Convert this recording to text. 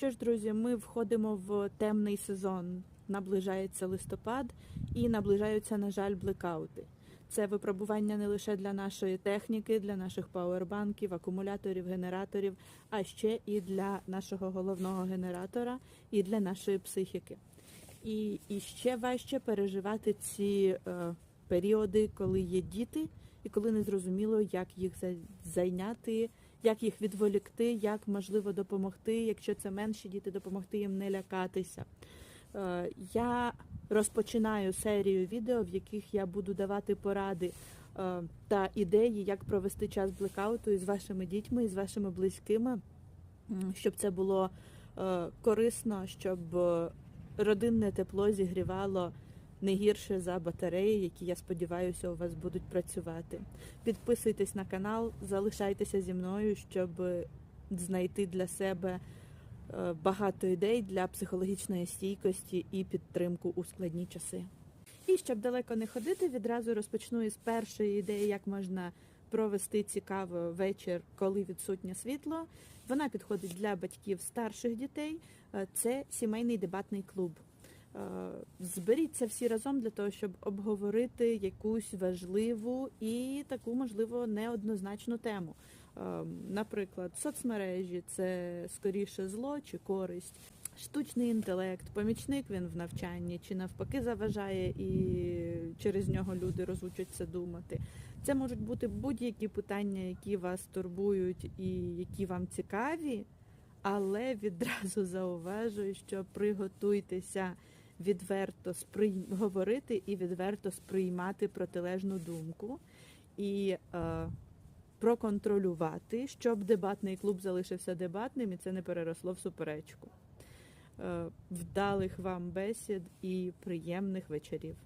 Що ж, друзі, ми входимо в темний сезон. Наближається листопад і наближаються, на жаль, блекаути. Це випробування не лише для нашої техніки, для наших пауербанків, акумуляторів, генераторів, а ще і для нашого головного генератора, і для нашої психіки. І, і ще важче переживати ці е, періоди, коли є діти, і коли не зрозуміло, як їх зайняти, як їх відволікти, як можливо допомогти, якщо це менші діти, допомогти їм не лякатися. Е, Я розпочинаю серію відео, в яких я буду давати поради е, та ідеї, як провести час блекауту із вашими дітьми, із вашими близькими, щоб це було е, корисно, щоб родинне тепло зігрівало не гірше за батареї, які я сподіваюся у вас будуть працювати. Підписуйтесь на канал, залишайтеся зі мною, щоб знайти для себе е, багато ідей для психологічної стійкості і підтримку у складні часи. І щоб далеко не ходити, відразу розпочну із першої ідеї, як можна провести цікаво вечір, коли відсутнє світло. Вона підходить для батьків старших дітей. Е, Це сімейний дебатний клуб. Е, Зберіться всі разом для того, щоб обговорити якусь важливу і таку, можливо, неоднозначну тему. Е, Наприклад, соцмережі це скоріше зло чи користь. Штучний інтелект, помічник він в навчанні, чи навпаки заважає, і через нього люди розучаться думати. Це можуть бути будь-які питання, які вас турбують і які вам цікаві, але відразу зауважую, що приготуйтеся відверто сприй... говорити і відверто сприймати протилежну думку і е, проконтролювати, щоб дебатний клуб залишився дебатним і це не переросло в суперечку. Е, Вдалих вам бесід і приємних вечорів.